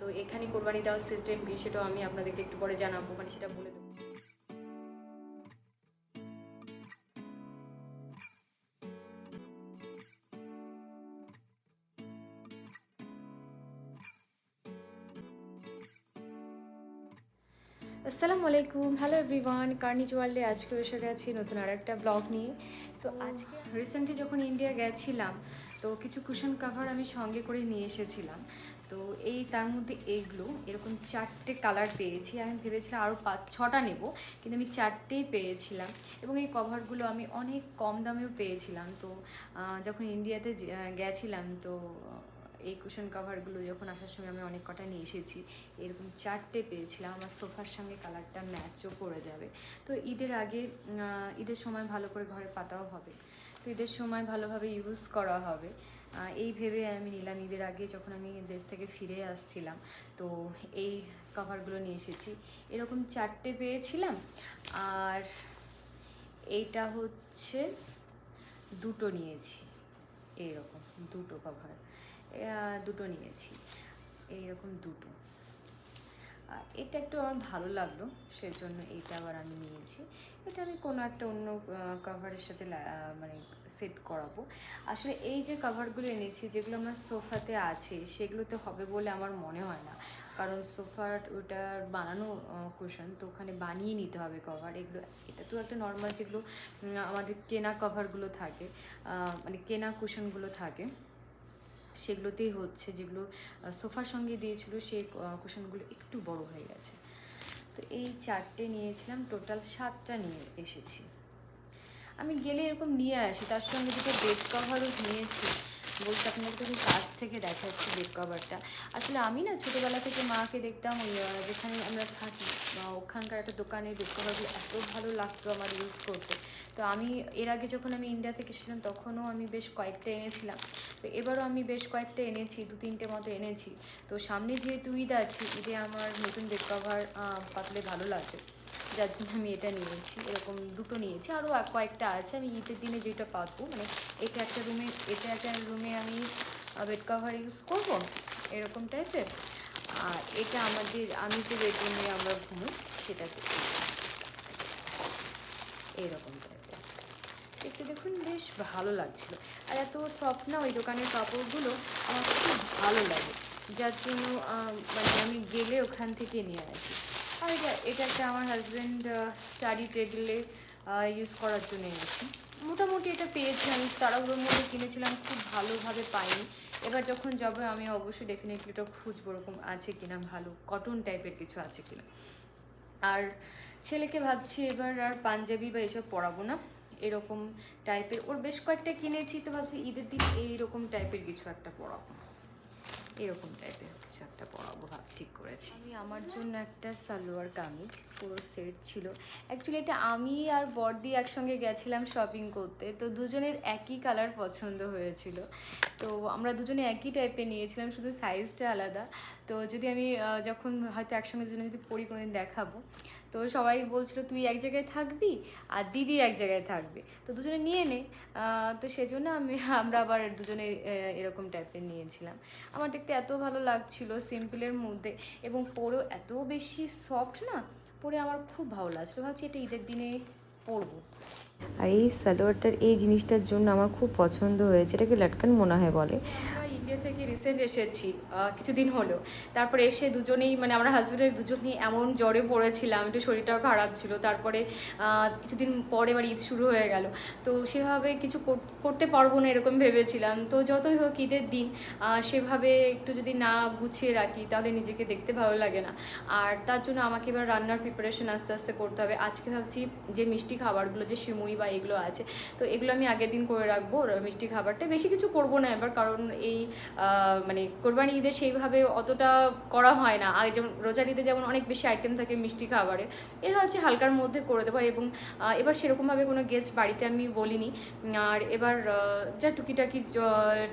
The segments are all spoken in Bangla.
তো এখানে কোরবানি দেওয়ার সিস্টেম কি সেটাও আমি আপনাদেরকে একটু পরে জানাব মানে সেটা বলে দেবো। আসসালামু আলাইকুম হ্যালো এভরিওয়ান কার্নিজ ওয়ার্ল্ডে আজকে এসে গেছি নতুন আর একটা ব্লগ নিয়ে। তো আজকে রিসেন্টলি যখন ইন্ডিয়া গেছিলাম, তো কিছু কুশন কাভার আমি সঙ্গে করে নিয়ে এসেছিলাম। তো এই তার মধ্যে এইগুলো এরকম চারটে কালার পেয়েছি। আমি ভেবেছিলাম আরও পাঁচ, ছটা নেব, কিন্তু আমি চারটেই পেয়েছিলাম। এবং এই কভারগুলো আমি অনেক কম দামেও পেয়েছিলাম। তো যখন ইন্ডিয়াতে গেছিলাম, তো এই কুশন কভারগুলো যখন আসার সময় আমি অনেক কটা নিয়ে এসেছি, এরকম চারটে পেয়েছিলাম। আমার সোফার সঙ্গে কালারটা ম্যাচও করে যাবে। তো ঈদের আগে ঈদের সময় ভালো করে ঘরে পাতাও হবে। তো ঈদের সময় ভালোভাবে ইউজ করা হবে। এই ভেবে আমি নিলাম ঈদের আগে যখন আমি দেশ থেকে ফিরে আসছিলাম, তো এই কভারগুলো নিয়ে এসেছি। এরকম চারটে পেয়েছিলাম, আর এইটা হচ্ছে দুটো নিয়েছি। এইরকম দুটো কভার দুটো নিয়েছি। এইরকম দুটো। এটা একটু আমার ভালো লাগল, সেজন্য এইটা আবার আমি নিয়েছি। এটা আমি কোনো একটা অন্য কাভারের সাথে মানে সেট করাবো। আসলে এই যে কাভারগুলো এনেছি, যেগুলো আমার সোফাতে আছে, সেগুলোতে হবে বলে আমার মনে হয় না। কারণ সোফার ওটার বানানো কুশন তো ওখানে বানিয়ে নিতে হবে কভার এগুলো, এটা তো একটা নর্মাল যেগুলো আমাদের কেনা কভারগুলো থাকে মানে কেনা কুশনগুলো থাকে। সেগুলোতেই হচ্ছে, যেগুলো সোফার সঙ্গে দিয়েছিল সেই কুশনগুলো একটু বড় হয়ে গেছে। তো এই চারটে নিয়েছিলাম টোটাল সাতটা নিয়ে এসেছি। আমি গেলে এরকম নিয়ে আসি, তার সঙ্গে দুটো বেড কভারও নিয়েছি। বলতে আপনাদের আমি কাছ থেকে দেখাচ্ছি বেড কভারটা আসলে আমি না ছোটোবেলা থেকে মাকে দেখতাম ওই যেখানে আমরা থাকি ওখানকার একটা দোকানে বেড কভারগুলো এত ভালো লাগতো আমার ইউজ করতে। তো আমি, এর আগে যখন আমি ইন্ডিয়া থেকে তখনও আমি বেশ কয়েকটা এনেছিলাম। তো এবারও আমি বেশ কয়েকটা এনেছি, দু তিনটে মতো এনেছি। তো সামনে যেহেতু ঈদ আছে, ঈদে আমার নতুন বেড কভার পাতলে ভালো লাগবে। যার জন্য আমি এটা নিয়েছি, এরকম দুটো নিয়েছি। আরও কয়েকটা আছে, আমি ঈদের দিনে যেটা পাবো মানে এটা একটা রুমে এটা একটা রুমে আমি বেড কভার ইউজ করব, এরকম টাইপের আর এটা আমাদের, আমি যে বেডরুমে আমরা ঘুমোই, সেটাতে। এরকম টাইপের দেখতে দেখুন, বেশ ভালো লাগছিল। আর এত সফট না ওই দোকানের কাপড়গুলো, আমার খুব ভালো লাগে। যার জন্য মানে আমি গেলে ওখান থেকে নিয়ে আসি। আর এটা এটা একটা আমার হাজব্যান্ড স্টাডি টেবিলে ইউজ করার জন্য এনেছি। মোটামুটি এটা পেয়েছি আমি, তাড়াহুড়োর মধ্যে কিনেছিলাম, খুব ভালোভাবে পাইনি। এবার যখন যাব, আমি অবশ্যই ডেফিনেটলি এটা খুঁজবো ওরকম আছে কিনা ভালো কটন টাইপের কিছু আছে কিনা। আর ছেলেকে ভাবছি এবার আর পাঞ্জাবি বা এসব পরাবো না। এরকম টাইপের ওর বেশ কয়েকটা কিনেছি, তো ভাবছি ঈদের দিন এইরকম টাইপের কিছু একটা পরাবো। এরকম টাইপের কিছু একটা পরাবো ভাব, ঠিক করেছি। আমি আমার জন্য একটা সালোয়ার কামিজ, পুরো সেট ছিল। অ্যাকচুয়ালি এটা আমি আর বর্দি একসঙ্গে গেছিলাম শপিং করতে, তো দুজনের একই কালার পছন্দ হয়েছিল। তো আমরা দুজনে একই টাইপের নিয়েছিলাম, শুধু সাইজটা আলাদা। তো যদি আমি যখন হয়তো একসঙ্গে দুজনে যদি পরি, কোনোদিন দেখাবো। তো সবাই বলছিল, তুই এক জায়গায় থাকবি আর দিদি এক জায়গায় থাকবে। তো দুজনে নিয়ে নে। তো সেজন্য আমি, আমরা আবার দুজনে এরকম টাইপের নিয়েছিলাম। আমার দেখতে এত ভালো লাগছিল সিম্পলের মধ্যে এবং পরেও এত বেশি সফট না, পরে আমার খুব ভালো লাগছিল। ভাবছি এটা ঈদের দিনে পরবো। আর এই সালোয়ারটার এই জিনিসটার জন্য আমার খুব পছন্দ হয়েছে, এটাকে লটকান মনে হয় বলে। ইন্ডিয়া থেকে রিসেন্ট এসেছি কিছুদিন হলো। তারপরে এসে দুজনেই মানে আমরা হাজব্যান্ডের দুজনেই এমন জ্বরে পড়েছিলাম, একটু শরীরটাও খারাপ ছিল। তারপরে কিছুদিন পরে এবার ঈদ শুরু হয়ে গেল। তো সেভাবে কিছু করতে পারব না এরকম ভেবেছিলাম। তো যতই হোক ঈদের দিন সেভাবে একটু যদি না গুছিয়ে রাখি, তাহলে নিজেকে দেখতে ভালো লাগে না। আর তার জন্য আমাকে এবার রান্নার প্রিপারেশন আস্তে আস্তে করতে হবে। আজকে ভাবছি যে মিষ্টি খাবারগুলো, যে সিমুই বা এগুলো আছে। তো এগুলো আমি আগের দিন করে রাখব মিষ্টি খাবারটা। বেশি কিছু করব না এবার, কারণ এই মানে কোরবানি ঈদে সেইভাবে অতটা করা হয় না। আগে যেমন রোজার ঈদে যেমন অনেক বেশি আইটেম থাকে মিষ্টি খাবারের, এরা হচ্ছে হালকার মধ্যে করে দেবো। এবং এবার সেরকমভাবে কোনো গেস্ট বাড়িতে আমি বলিনি। আর এবার যা টুকিটাকি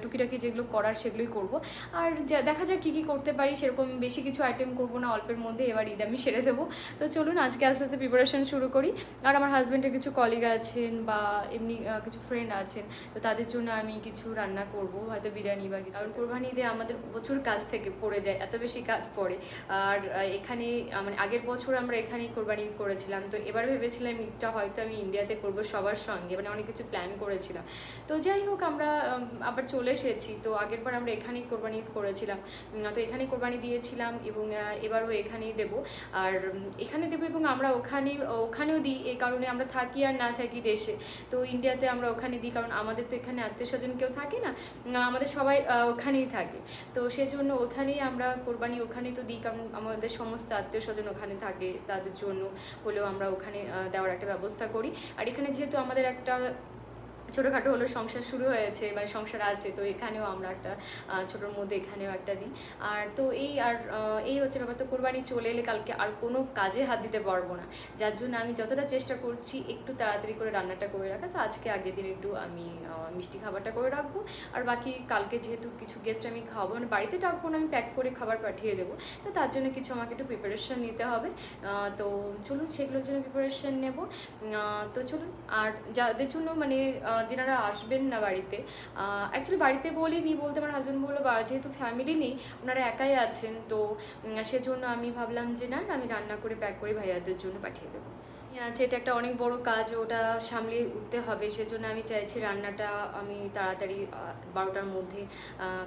টুকিটাকি যেগুলো করার সেগুলোই করব। আর দেখা যাক কী কী করতে পারি, সেরকম বেশি কিছু আইটেম করব না, অল্পের মধ্যে এবার ঈদ আমি সেরে দেবো। তো চলুন আজকে আস্তে আস্তে প্রিপারেশন শুরু করি। আর আমার হাজব্যান্ডের কিছু কলিগ আছেন বা এমনি কিছু ফ্রেন্ড আছেন, তো তাদের জন্য আমি কিছু রান্না করব, হয়তো বিরিয়ানি বা কিছু। কারণ কোরবানি ঈদে আমাদের প্রচুর কাজ থেকে পড়ে যায়, এত বেশি কাজ পড়ে। আর এখানে মানে আগের বছর আমরা এখানেই কোরবানি ঈদ করেছিলাম, তো এবার ভেবেছিলাম ঈদটা হয়তো আমি ইন্ডিয়াতে করব সবার সঙ্গে মানে অনেক কিছু প্ল্যান করেছিলাম। তো যাই হোক, আমরা আবার চলে এসেছি, তো আগের বার আমরা এখানেই কোরবানি ঈদ করেছিলাম তো এখানেই কোরবানি দিয়েছিলাম এবং এবারও এখানেই দেবো। আর এখানে দেবো এবং আমরা ওখানে, ওখানেও দিই এই কারণে আমরা থাকি আর না থাকি দেশে? তো ইন্ডিয়াতে আমরা ওখানে দিই, কারণ আমাদের তো এখানে আত্মীয় স্বজন কেউ থাকে না আমাদের সবাই ওখানেই থাকে। তো সেজন্য ওখানেই আমরা কোরবানি ওখানেই তো দিই, কারণ আমাদের সমস্ত আত্মীয় স্বজন ওখানে থাকে তাদের জন্য হলেও আমরা ওখানে দেওয়ার একটা ব্যবস্থা করি। আর এখানে যেহেতু আমাদের একটা ছোটোখাটো হলো সংসার শুরু হয়েছে মানে সংসার আছে, তো এখানেও আমরা একটা ছোটোর মধ্যে এখানেও একটা দিই। আর তো এই, আর এই হচ্ছে ব্যাপার, তো কোরবানি চলে এলে কালকে আর কোনো কাজে হাত দিতে পারব না। যার জন্য আমি যতটা চেষ্টা করছি একটু তাড়াতাড়ি করে রান্নাটা করে রাখা, তো আজকে আগের দিন একটু আমি মিষ্টি খাবারটা করে রাখব। আর বাকি কালকে যেহেতু কিছু গেস্ট আমি খাওয়াবো মানে বাড়িতে ডাকবো না, আমি প্যাক করে খাবার পাঠিয়ে দেবো। তো তার জন্য কিছু আমাকে একটু প্রিপারেশন নিতে হবে। তো চলুন সেগুলোর জন্য প্রিপারেশন নেব। তো চলুন, আর যাদের জন্য মানে যেনারা আসবেন না বাড়িতে। অ্যাকচুয়ালি বাড়িতে বলিনি, বলতে আমার হাজব্যান্ড বলল যেহেতু ফ্যামিলি নেই, ওনারা একাই আছেন, তো সেজন্য আমি ভাবলাম যে, না আমি রান্না করে প্যাক করে ভাইয়াদের জন্য পাঠিয়ে দেবো। আছে, এটা একটা অনেক বড় কাজ, ওটা সামলে উঠতে হবে। সেজন্য আমি চাইছি রান্নাটা আমি তাড়াতাড়ি বারোটার মধ্যে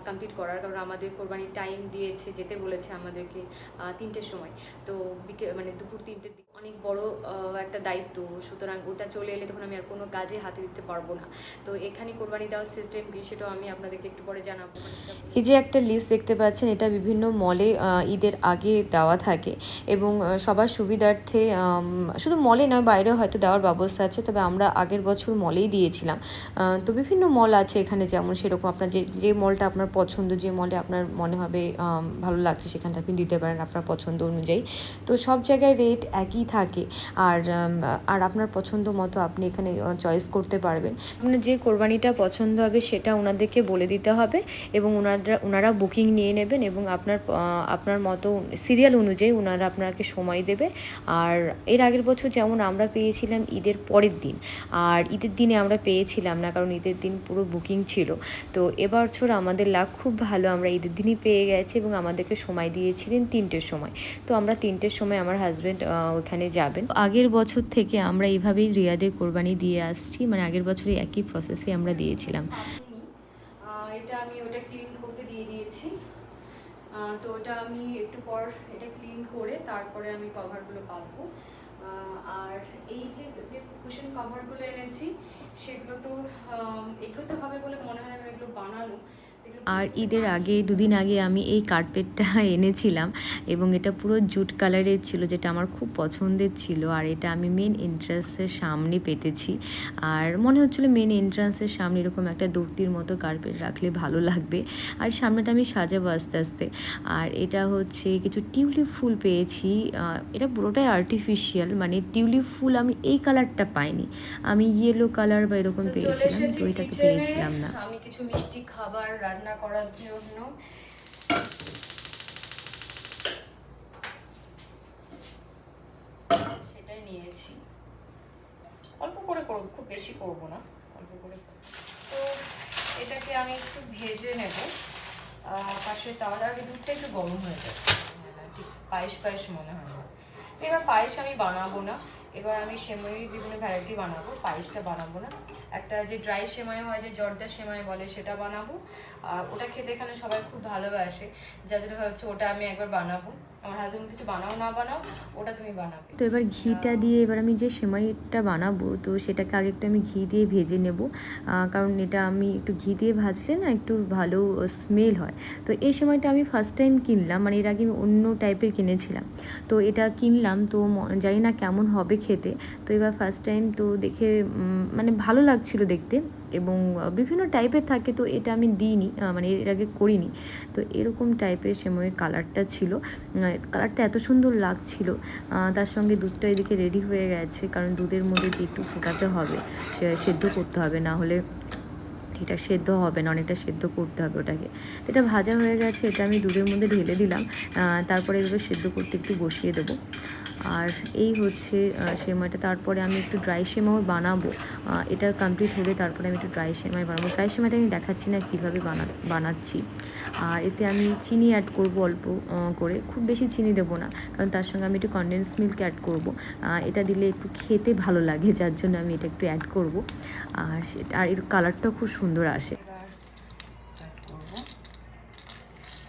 কমপ্লিট করার। কারণ আমাদের কোরবানির টাইম দিয়েছে, যেতে বলেছে আমাদেরকে তিনটের সময়। তো বিকে মানে দুপুর তিনটের দিকে অনেক বড় একটা দায়িত্ব। সুতরাং ওটা চলে এলে তখন আমি আর কোনো কাজে হাতে দিতে পারব না। তো এখানে কোরবানি দেওয়ার সিস্টেম কি সেটাও আমি আপনাদেরকে একটু পরে জানাব। এই যে একটা লিস্ট দেখতে পাচ্ছেন, এটা বিভিন্ন মলে ঈদের আগে দেওয়া থাকে। এবং সবার সুবিধার্থে শুধু মলে নয় বাইরেও হয়তো দেওয়ার ব্যবস্থা আছে, তবে আমরা আগের বছর মলেই দিয়েছিলাম। তো বিভিন্ন মল আছে এখানে যেমন সেরকম আপনার যে যে মলটা আপনার পছন্দ, যে মলে আপনার মনে হবে ভালো লাগছে সেখানটা আপনি দিতে পারেন আপনার পছন্দ অনুযায়ী। তো সব জায়গায় রেট একই থাকে। আর আর আপনার পছন্দ মতো আপনি এখানে চয়েস করতে পারবেন। আপনার যে কোরবানিটা পছন্দ হবে সেটা ওনাদেরকে বলে দিতে হবে এবং ওনারা ওনারা বুকিং নিয়ে নেবেন এবং আপনার আপনার মতো সিরিয়াল অনুযায়ী ওনারা আপনাকে সময় দেবে। আর এর আগের বছর যেমন আমরা পেয়েছিলাম ঈদের পরের দিন। আর ঈদের দিনে আমরা পেয়েছিলাম না, কারণ ঈদের দিন পুরো বুকিং ছিল। তো এবছর আমাদের লাভ খুব ভালো, আমরা ঈদের দিনই পেয়ে গেছি এবং আমাদেরকে সময় দিয়েছিলেন তিনটের সময়। তো আমরা তিনটের সময় আমার হাজব্যান্ড ওখানে যাবেন। আগের বছর থেকে আমরা এইভাবেই রিয়াদে কোরবানি দিয়ে আসছি মানে আগের বছরে একই প্রসেসে আমরা দিয়েছিলাম। এটা আমি ওটা ক্লিন করতে দিয়ে দিয়েছি। তো ওটা আমি একটু পর এটা ক্লিন করে তারপরে আমি কভারগুলো পাতবো। আর এই যে যে কুশন কভারগুলো এনেছি, সেগুলো তো এগুলো তো হবে বলে মনে হয় না এগুলো বানানো। আর ঈদের আগে দুদিন আগে আমি এই কার্পেটটা এনেছিলাম এবং এটা পুরো জুট কালারের ছিল যেটা আমার খুব পছন্দের ছিল আর এটা আমি মেন এন্ট্রান্সের সামনে পেতেছি। আর মনে হচ্ছিল মেন এন্ট্রান্সের সামনে এরকম একটা দর্তির মতো কার্পেট রাখলে ভালো লাগবে। আর সামনেটা আমি সাজাবো আস্তে আস্তে। আর এটা হচ্ছে কিছু টিউলিপ ফুল পেয়েছি এটা পুরোটাই আর্টিফিশিয়াল মানে টিউলিপ ফুল আমি এই কালারটা পাইনি। আমি ইয়েলো কালার বা এরকম পেয়েছিলাম তো এটাকে পেয়েছিলাম না। আমি কিছু মিষ্টি খাবার রান্না করার জন্য। সেটাই নিয়েছি। অল্প করে করব খুব বেশি করব না অল্প করে তো এটাকে আমি একটু ভেজে নেব। পাশে তাওয়ার আগে দুধটা একটু গরম হয়ে যাবে হ্যাঁ, ঠিক পায়েস পায়েস মনে হয় না। এবার পায়েস আমি বানাবো না। এবার আমি সেমাইয়ের বিভিন্ন ভ্যারাইটি বানাবো পায়েসটা বানাবো না। একটা যে ড্রাই সেমাই হয় যে জর্দা সেমাই বলে সেটা বানাবো। আর ওটা খেতে এখানে সবাই খুব ভালোবাসে। যার জন্য ভাবছি ওটা আমি একবার বানাবো। আমার হাজবেন্ড কিছু বানাও না বানাও ওটা তুমি বানাবে। তো এবার ঘিটা দিয়ে এবার আমি যে সেমাইটা বানাবো তো সেটাকে আগে একটু আমি ঘি দিয়ে ভেজে নেব। কারণ এটা আমি একটু ঘি দিয়ে ভাজলে না একটু ভালো স্মেল হয়। তো এই সময়টা আমি ফার্স্ট টাইম কিনলাম মানে এর আগে আমি অন্য টাইপের কিনেছিলাম। তো এটা কিনলাম তো জানি না কেমন হবে খেতে। তো এবার ফার্স্ট টাইম তো দেখে মানে ভালো লাগছিল দেখতে এবং বিভিন্ন টাইপের থাকে তো এটা আমি দিইনি মানে এর আগে করিনি। তো এরকম টাইপের সেময়ের কালারটা ছিল। কালারটা এত সুন্দর লাগছিল তার সঙ্গে দুধটা এদিকে রেডি হয়ে গেছে, কারণ দুধের মধ্যে একটু ফোটাতে হবে সেদ্ধ করতে হবে, না হলে এটা সেদ্ধ হবে না, অনেকটা সেদ্ধ করতে হবে ওটাকে। এটা ভাজা হয়ে গেছে, এটা আমি দুধের মধ্যে ঢেলে দিলাম তারপরে এগুলো সেদ্ধ করতে একটু বসিয়ে দেবো। আর এই হচ্ছে সেমাইটা। তারপরে আমি একটু ড্রাই সেমাও বানাবো। এটা কমপ্লিট হলে তারপরে আমি একটু ড্রাই সেমাই বানাবো। ড্রাই সেমাইটা আমি দেখাচ্ছি না কীভাবে বানা, বানাচ্ছি। আর এতে আমি চিনি অ্যাড করব অল্প করে। খুব বেশি চিনি দেবো না, কারণ তার সঙ্গে আমি একটু কনডেন্স মিল্ক অ্যাড করব। এটা দিলে একটু খেতে ভালো লাগে, যার জন্য আমি এটা একটু অ্যাড করব। আর সেটা, আর এর কালারটাও খুব সুন্দর আসে।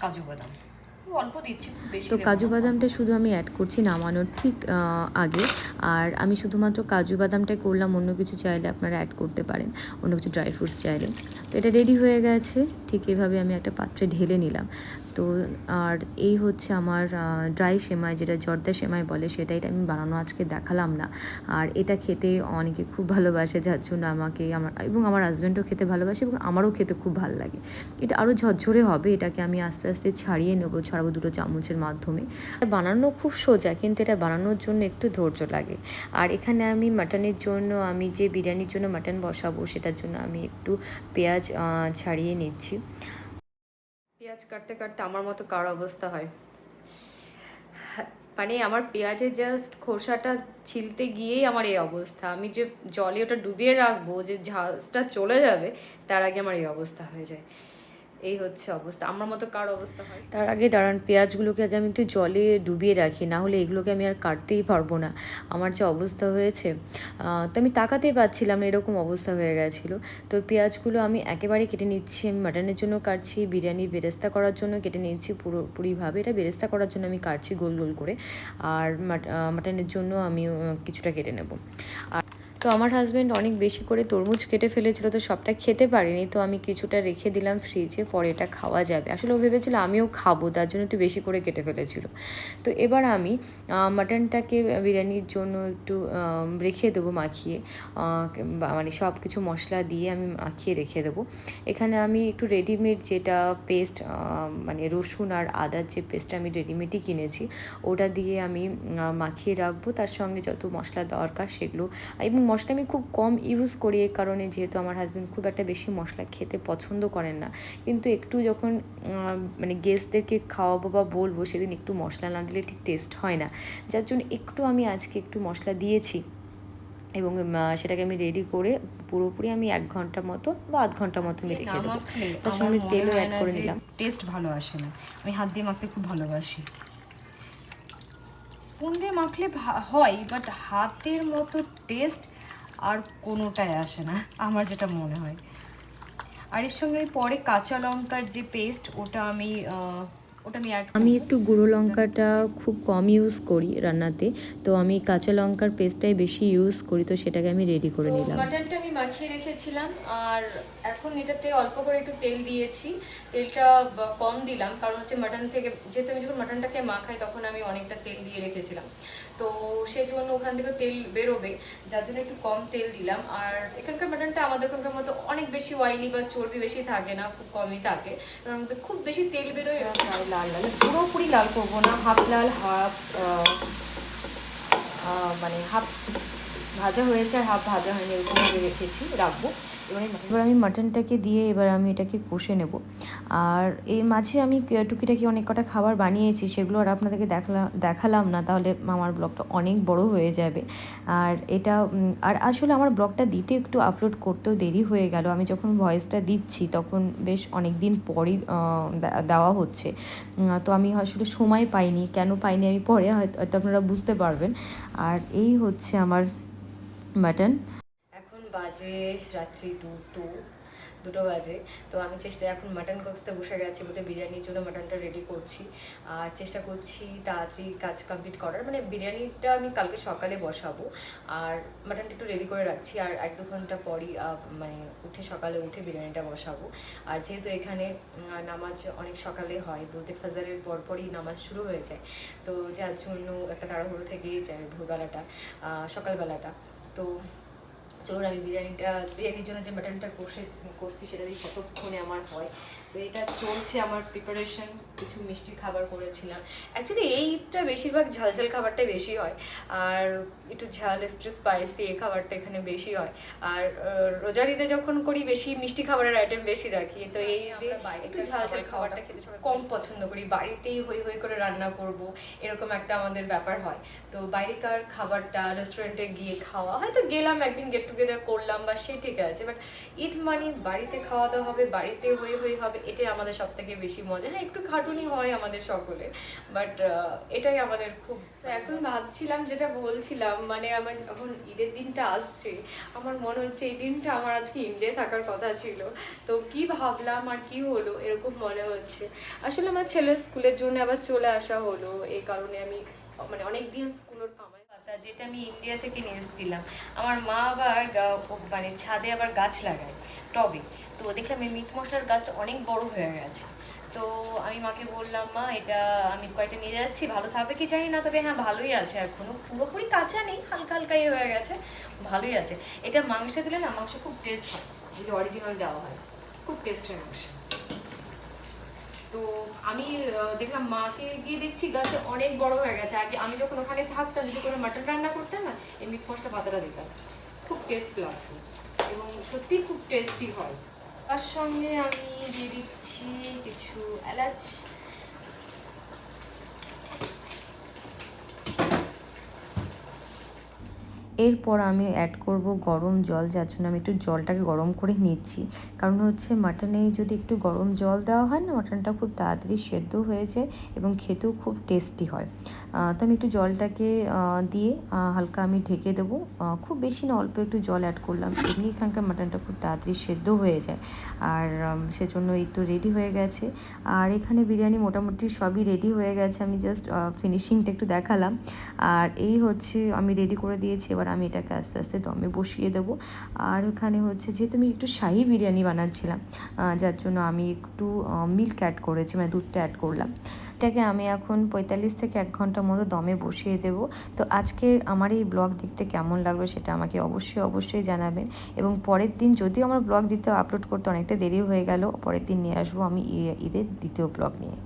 কাজু বাদাম। অল্প দিচ্ছি খুব বেশি তো কাজু বাদামটা শুধু আমি অ্যাড করছি নামানোর ঠিক আগে। আর আমি শুধুমাত্র কাজু বাদামটাই করলাম অন্য কিছু চাইলে আপনারা অ্যাড করতে পারেন অন্য কিছু ড্রাই ফ্রুটস চাইলে। তো এটা রেডি হয়ে গেছে ঠিক এভাবে আমি একটা পাত্রে ঢেলে নিলাম। তো আর এই হচ্ছে আমার ড্রাই সেমাই যেটা জর্দা সেমাই বলে সেটা এটা আমি বানানো আজকে দেখালাম না। আর এটা খেতে অনেকে খুব ভালোবাসে, যার জন্য আমাকে আমার, এবং আমার হাজব্যান্ডও খেতে ভালোবাসে এবং আমারও খেতে খুব ভালো লাগে। এটা আরও ঝরঝরে হবে, এটাকে আমি আস্তে আস্তে ছাড়িয়ে নেব, ছাড়াবো দুটো চামচের মাধ্যমে। আর বানানো খুব সোজা, কিন্তু এটা বানানোর জন্য একটু ধৈর্য লাগে। আর এখানে আমি মাটনের জন্য, আমি যে বিরিয়ানির জন্য মাটন বসাবো, সেটার জন্য আমি একটু পেঁয়াজ ছাড়িয়ে নিচ্ছি। পেঁয়াজ কাটতে কাটতে আমার মতো কার অবস্থা হয়? মানে আমার পেঁয়াজের জাস্ট খোসাটা ছিলতে গিয়েই আমার এই অবস্থা। আমি যে জলে ওটা ডুবিয়ে রাখব, যে ঝাঁজটা চলে যাবে, তার আগে আমার এই অবস্থা হয়ে যায়। এই হচ্ছে অবস্থা। আমার মতো কার অবস্থা হয়? তার আগে দাঁড়ান, পেঁয়াজগুলোকে আগে আমি একটু জলে ডুবিয়ে রাখি, না হলে এগুলোকে আমি আর কাটতেই পারব না। আমার যে অবস্থা হয়েছে তো আমি তাকাতেই পাচ্ছিলাম না এরকম অবস্থা হয়ে গেছিল। তো পেঁয়াজগুলো আমি একেবারে কেটে নিচ্ছি, আমি মাটনের জন্য কাটছি বিরিয়ানির বেরেস্তা করার জন্য কেটে নিচ্ছি পুরোপুরিভাবে এটা বেরেস্তা করার জন্য আমি কাটছি গোল গোল করে, আর মাটনের জন্য আমি কিছুটা কেটে নেব। আর তো আমার হাজব্যান্ড অনেক বেশি করে তরমুজ কেটে ফেলেছিল তো সবটা খেতে পারিনি, তো আমি কিছুটা রেখে দিলাম ফ্রিজে পরে এটা খাওয়া যাবে। আসলে ও ভেবেছিল আমিও খাব, তার জন্য একটু বেশি করে কেটে ফেলেছিল। তো এবার আমি মাটনটাকে বিরিয়ানির জন্য একটু রেখে দেবো মাখিয়ে মানে সব কিছু মশলা দিয়ে আমি মাখিয়ে রেখে দেবো। এখানে আমি একটু রেডিমেড যেটা পেস্ট মানে রসুন আর আদার যে পেস্টটা আমি রেডিমেডই কিনেছি, ওটা দিয়ে আমি মাখিয়ে রাখব। তার সঙ্গে যত মশলা দরকার সেগুলো, এবং মশলা আমি খুব কম ইউজ করি এই কারণে যেহেতু আমার হাজব্যান্ড খুব একটা বেশি মশলা খেতে পছন্দ করেন না। কিন্তু একটু যখন মানে গেস্টদেরকে খাওয়াবো বা বলব সেদিন একটু মশলা না দিলে ঠিক টেস্ট হয় না। যার জন্য একটু আমি আজকে একটু মশলা দিয়েছি এবং সেটাকে আমি রেডি করে পুরোপুরি আমি এক ঘণ্টা মতো বা আধ ঘণ্টা মতো আমি রেখে দেবো। তার সঙ্গে তেলও অ্যাড করে নিলাম। টেস্ট ভালো আসে না। আমি হাত দিয়ে মাখতে খুব ভালোবাসি। স্পুন দিয়ে মাখলে হয় বাট হাতের মতো টেস্ট আর কোনোটাই আসে না আমার যেটা মনে হয়। আর এর সঙ্গে পরে কাঁচা লঙ্কার যে পেস্ট ওটা আমি ওটা আমি আমি একটু গুঁড়ো লঙ্কাটা খুব কম ইউজ করি রান্নাতে তো আমি কাঁচা লঙ্কার পেস্টটাই বেশি ইউজ করি তো সেটাকে আমি রেডি করে নিলাম। মাটনটা আমি মাখিয়ে রেখেছিলাম আর এখন এটাতে অল্প করে একটু তেল দিয়েছি। তেলটা কম দিলাম কারণ হচ্ছে মাটন থেকে যেহেতু আমি যখন মাটনটাকে মাখাই তখন আমি অনেকটা তেল দিয়ে রেখেছিলাম। তো সেই জন্য ওখান থেকে তেল বেরোবে, যার জন্য একটু কম তেল দিলাম। আর এখানকার মাটনটা আমাদের ওখানকার মতো অনেক বেশি অয়েলি বা চর্বি বেশি থাকে না, খুব কমই থাকে। আমাদের খুব বেশি তেল বেরোয় লাল লাল পুরোপুরি লাল করব না হাফ লাল হাফ মানে হাফ ভাজা হয়েছে আর হাফ ভাজা হয়নি, এরকম রেখেছি, রাখব। এবার আমি মাটনটাকে দিয়ে এবার আমি এটাকে কষে নেব। আর এর মাঝে আমি টুকিটাকি অনেক কটা খাবার বানিয়েছি, সেগুলো আর আপনাদেরকে দেখালাম দেখালাম না, তাহলে আমার ব্লগটা অনেক বড় হয়ে যাবে। আর এটা আর আসলে আমার ব্লগটা দিতে একটু আপলোড করতেও দেরি হয়ে গেল। আমি যখন ভয়েসটা দিচ্ছি, তখন বেশ অনেক দিন পরই দেওয়া হচ্ছে। তো আমি আসলে সময় পাইনি। কেন পাইনি আমি পরে হয়তো আপনারা বুঝতে পারবেন। আর এই হচ্ছে আমার মাটন বাজে রাত্রি দুটো দুটো বাজে। তো আমি চেষ্টা, এখন মাটন কষতে বসে গেছি বলতে বিরিয়ানির জন্য মাটনটা রেডি করছি। আর চেষ্টা করছি তাড়াতাড়ি কাজ কমপ্লিট করার। মানে বিরিয়ানিটা আমি কালকে সকালে বসাবো। আর মাটনটা একটু রেডি করে রাখছি। আর এক দু ঘণ্টা পরই মানে উঠে সকালে উঠে বিরিয়ানিটা বসাবো। আর যেহেতু এখানে নামাজ অনেক সকালে হয়, বলতে ফাজারের পরপরই নামাজ শুরু হয়ে যায়। তো যার জন্য একটা তাড়াহুড়ো থেকেই যায় ভোরবেলাটা সকালবেলাটা। তো চলুন আমি বিরিয়ানিটা বিরিয়ানির জন্য যে মাটনটা কষে কষছি সেটা দিয়ে কতক্ষণে আমার হয়? তো এটা চলছে আমার প্রিপারেশন কিছু মিষ্টি খাবার করেছিলাম। অ্যাকচুয়ালি এইটা বেশিরভাগ ঝাল ঝাল খাবারটাই বেশি হয়। আর একটু ঝাল একটু স্পাইসি এই খাবারটা এখানে বেশি হয়। আর রোজার ঈদে যখন করি বেশি মিষ্টি খাবারের আইটেম বেশি রাখি। তো এই একটু ঝাল ঝাল খাবারটা খেতে সবাই কম পছন্দ করি। বাড়িতেই হই হই করে রান্না করব এরকম একটা আমাদের ব্যাপার হয়। তো বাইরেকার খাবারটা রেস্টুরেন্টে গিয়ে খাওয়া হয়তো গেলাম একদিন গেট টুগেদার করলাম বা সে ঠিক আছে। বাট ঈদ মানে বাড়িতে খাওয়া দাওয়া হবে বাড়িতে হয়ে হই হবে এটাই আমাদের সব থেকে বেশি মজা। হ্যাঁ একটু খাটুনি হয় আমাদের সকলে বাট এটাই আমাদের খুব এখন ভাবছিলাম যেটা বলছিলাম মানে আমার যখন ঈদের দিনটা আসছে আমার মনে হচ্ছে এই দিনটা আমার আজকে ইন্ডিয়া থাকার কথা ছিল। তো কি ভাবলাম আর কি হলো এরকম মনে হচ্ছে। আসলে আমার ছেলের স্কুলের জন্য আবার চলে আসা হলো এই কারণে আমি মানে অনেক দিন স্কুলের কামাই পাতা যেটা আমি ইন্ডিয়া থেকে নিয়ে এসেছিলাম। আমার মা আবার মানে ছাদে আবার গাছ লাগায়, টবে। তো দেখলাম এই মিট মশলার গাছটা অনেক বড় হয়ে গেছে। তো আমি মাকে বললাম, মা, এটা আমি কয়েকটা নিয়ে যাচ্ছি? ভালো থাকবে কি জানি না? তবে হ্যাঁ ভালোই আছে এখনও। পুরোপুরি কাঁচা নেই, হালকা হালকা ইয়ে হয়ে গেছে। ভালোই আছে। এটা মাংসে দিলে না, মাংস খুব টেস্ট হয়। যদি অরিজিনাল দেওয়া হয়, খুব টেস্ট হয় মাংস। তো আমি দেখলাম মাকে গিয়ে দেখছি গাছটা অনেক বড় হয়ে গেছে। আগে আমি যখন ওখানে থাকতাম, যদি কোনো মাটন রান্না করতাম না, এমনি ফসটা পাতাটা দিতাম। খুব টেস্ট লাগতো এবং সত্যি খুব টেস্টি হয়। তার সঙ্গে আমি দিয়ে দিচ্ছি কিছু এলাচ। এরপর আমি অ্যাড করব গরম জল, যার জন্য আমি একটু জলটাকে গরম করে নিচ্ছি। কারণ হচ্ছে মাটনে যদি একটু গরম জল দেওয়া হয় না মাটনটা খুব তাড়াতাড়ি সেদ্ধ হয়ে যায় এবং খেতেও খুব টেস্টি হয়। তো আমি একটু জলটাকে দিয়ে হালকা আমি ঢেকে দেবো। খুব বেশি না, অল্প একটু জল অ্যাড করলাম। এমনি এখানকার মাটনটা খুব তাড়াতাড়ি সেদ্ধ হয়ে যায়। আর সেজন্য এই তো রেডি হয়ে গেছে। আর এখানে বিরিয়ানি মোটামুটি সবই রেডি হয়ে গেছে। আমি জাস্ট ফিনিশিংটা একটু দেখালাম। আর এই হচ্ছে আমি রেডি করে দিয়েছি। এবার আমি এটাকে আস্তে আস্তে দমে বসিয়ে দেবো। আর ওখানে হচ্ছে যেহেতু আমি একটু শাহি বিরিয়ানি বানাচ্ছিলাম যার জন্য আমি একটু মিল্ক অ্যাড করেছি মানে দুধটা অ্যাড করলাম। এটাকে আমি এখন পঁয়তাল্লিশ থেকে এক ঘণ্টার মতো দমে বসিয়ে দেবো। তো আজকে আমার এই ব্লগ দেখতে কেমন লাগল সেটা আমাকে অবশ্যই অবশ্যই জানাবেন। এবং পরের দিন যদিও আমার ব্লগ দিতে আপলোড করতে অনেকটা দেরি হয়ে গেল, পরের দিন নিয়ে আসব আমি ঈদের দ্বিতীয় ব্লগ নিয়ে।